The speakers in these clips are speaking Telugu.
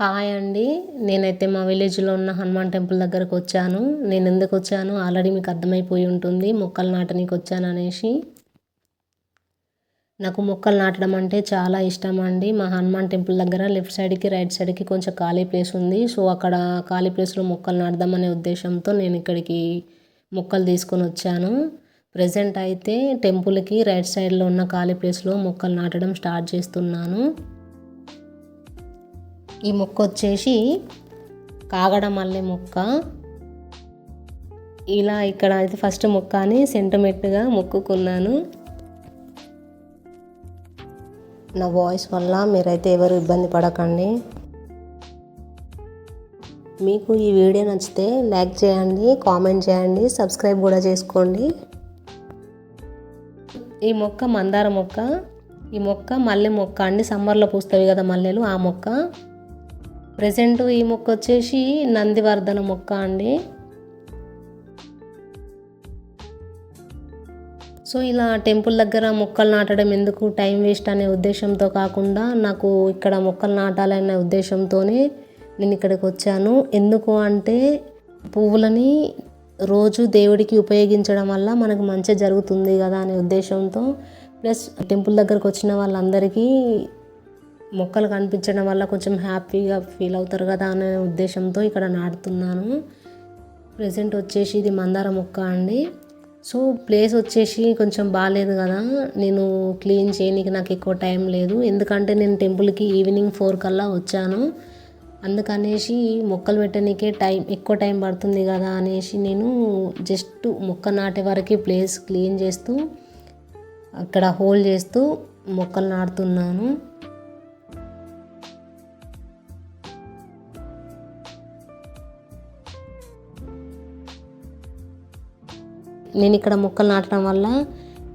హాయ్ అండి. నేనైతే మా విలేజ్లో ఉన్న హనుమాన్ టెంపుల్ దగ్గరకు వచ్చాను. నేను ఎందుకు వచ్చాను? ఆల్రెడీ మీకు అర్థమైపోయి ఉంటుంది. మొక్కలు నాటనీకి వచ్చాను అనేసి. నాకు మొక్కలు నాటడం అంటే చాలా ఇష్టం అండి. మా హనుమాన్ టెంపుల్ దగ్గర లెఫ్ట్ సైడ్కి రైట్ సైడ్కి కొంచెం ఖాళీ ప్లేస్ ఉంది. సో అక్కడ ఖాళీ ప్లేస్లో మొక్కలు నాటదామనే ఉద్దేశంతో నేను ఇక్కడికి మొక్కలు తీసుకొని వచ్చాను. ప్రజెంట్ అయితే టెంపుల్కి రైట్ సైడ్లో ఉన్న ఖాళీ ప్లేస్లో మొక్కలు నాటడం స్టార్ట్ చేస్తున్నాను. ఈ మొక్క వచ్చేసి కాగడ మల్లె మొక్క. ఇలా ఇక్కడ అయితే ఫస్ట్ మొక్క అని సెంటిమెంట్గా మొక్కుకున్నాను. నా వాయిస్ వల్ల మీరైతే ఎవరు ఇబ్బంది పడకండి. మీకు ఈ వీడియో నచ్చితే లైక్ చేయండి కామెంట్ చేయండి సబ్స్క్రైబ్ కూడా చేసుకోండి. ఈ మొక్క మందార మొక్క. ఈ మొక్క మల్లె మొక్క. అండి సమ్మర్లో పూస్తాయి కదా మల్లెలు ఆ మొక్క. ప్రజెంట్ ఈ మొక్క వచ్చేసి నందివర్ధన మొక్క అండి. సో ఇలా టెంపుల్ దగ్గర మొక్కలు నాటడం ఎందుకు టైం వేస్ట్ అనే ఉద్దేశంతో కాకుండా నాకు ఇక్కడ మొక్కలు నాటాలనే ఉద్దేశంతోనే నేను ఇక్కడికి వచ్చాను. ఎందుకు అంటే పువ్వులని రోజు దేవుడికి ఉపయోగించడం వల్ల మనకు మంచి జరుగుతుంది కదా అనే ఉద్దేశంతో. ప్లస్ టెంపుల్ దగ్గరకు వచ్చిన వాళ్ళందరికీ మొక్కలు కనిపించడం వల్ల కొంచెం హ్యాపీగా ఫీల్ అవుతారు కదా అనే ఉద్దేశంతో ఇక్కడ నాటుతున్నాను. ప్రజెంట్ వచ్చేసి ఇది మందార మొక్క అండి. సో ప్లేస్ వచ్చేసి కొంచెం బాగాలేదు కదా. నేను క్లీన్ చేయడానికి నాకు ఎక్కువ టైం లేదు. ఎందుకంటే నేను టెంపుల్కి ఈవినింగ్ ఫోర్ కల్లా వచ్చాను. అందుకనేసి మొక్కలు పెట్టడానికే టైం ఎక్కువ టైం పడుతుంది కదా అనేసి నేను జస్ట్ మొక్క నాటే వరకు ప్లేస్ క్లీన్ చేస్తూ అక్కడ హోల్ చేస్తూ మొక్కలు నాటుతున్నాను. నేను ఇక్కడ మొక్కలు నాటడం వల్ల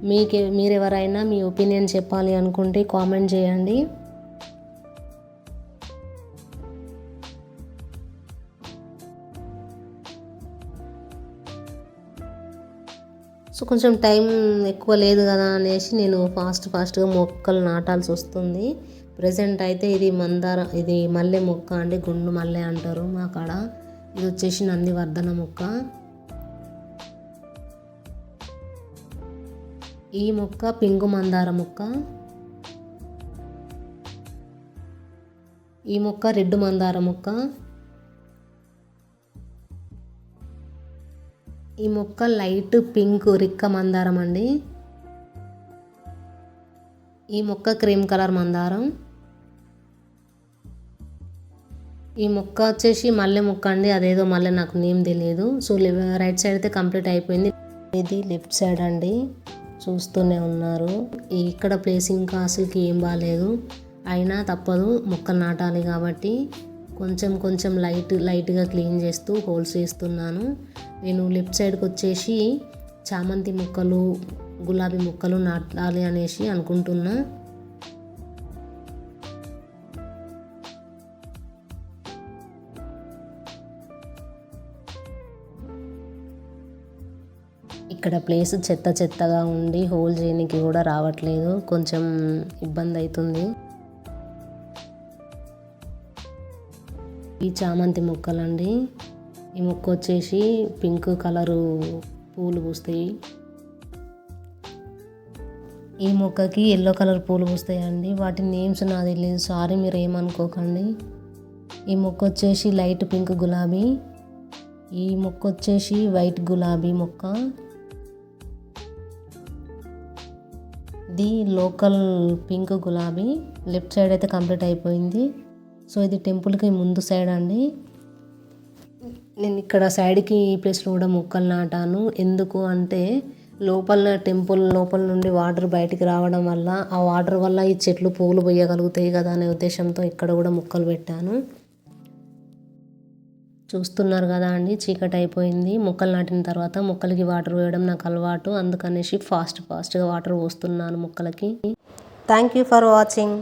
మీకే మీరెవరైనా మీ ఒపీనియన్ చెప్పాలి అనుకుంటే కామెంట్ చేయండి. సో కొంచెం టైం ఎక్కువ లేదు కదా అనేసి నేను ఫాస్ట్ ఫాస్ట్గా మొక్కలు నాటాల్సి వస్తుంది. ప్రజెంట్ అయితే ఇది మందార ఇది మల్లె మొక్క అండి గుండు మల్లె అంటారు మా కాడ. ఇది వచ్చేసి నందివర్ధన మొక్క. ఈ మొక్క పింగు మందార మొక్క. ఈ మొక్క రెడ్ మందార మొక్క. ఈ మొక్క లైట్ పింక్ రిక్క మందారం అండి. ఈ మొక్క క్రీమ్ కలర్ మందారం. ఈ మొక్క వచ్చేసి మల్లె మొక్క అండి. అదేదో మల్లె నాకు నేమ్ తెలియదు సో రైట్ సైడ్ అయితే కంప్లీట్ అయిపోయింది. ఇది లెఫ్ట్ సైడ్ అండి. చూస్తూనే ఉన్నారు. ఇక్కడ ప్లేస్ ఇంకా అసలుకి ఏం బాగాలేదు అయినా తప్పదు మొక్కలు నాటాలి కాబట్టి కొంచెం కొంచెం లైట్ లైట్గా క్లీన్ చేస్తూ హోల్స్ వేస్తున్నాను నేను లెఫ్ట్ సైడ్కి వచ్చేసి చామంతి మొక్కలు గులాబీ మొక్కలు నాటాలి అనేసి అనుకుంటున్నా. ఇక్కడ ప్లేస్ చెత్త చెత్తగా ఉండి హోల్ చేయడానికి కూడా రావట్లేదు. కొంచెం ఇబ్బంది అవుతుంది ఈ చామంతి మొక్కలండి. ఈ మొక్క వచ్చేసి పింక్ కలరు పూలు పూస్తాయి. ఈ మొక్కకి ఎల్లో కలర్ పూలు పూస్తాయండి. వాటి నేమ్స్ నాకు తెలియదు సారీ మీరు ఏమనుకోకండి. ఈ మొక్క వచ్చేసి లైట్ పింక్ గులాబీ. ఈ మొక్క వచ్చేసి వైట్ గులాబీ మొక్క. ఇది లోకల్ పింక్ గులాబీ లెఫ్ట్ సైడ్ అయితే కంప్లీట్ అయిపోయింది. సో ఇది టెంపుల్కి ముందు సైడ్ అండి. నేను ఇక్కడ సైడ్కి ఈ ప్లేస్లో కూడా మొక్కలు నాటాను. ఎందుకు అంటే లోపల టెంపుల్ లోపల నుండి వాటర్ బయటికి రావడం వల్ల ఆ వాటర్ వల్ల ఈ చెట్లు పూలు పోయగలుగుతాయి కదా అనే ఉద్దేశంతో ఇక్కడ కూడా మొక్కలు పెట్టాను. చూస్తున్నారు కదా అండి చీకటి అయిపోయింది. మొక్కలు నాటిన తర్వాత మొక్కలకి వాటర్ వేయడం నాకు అలవాటు. అందుకనేసి ఫాస్ట్ ఫాస్ట్గా వాటర్ పోస్తున్నాను మొక్కలకి. Thank you for watching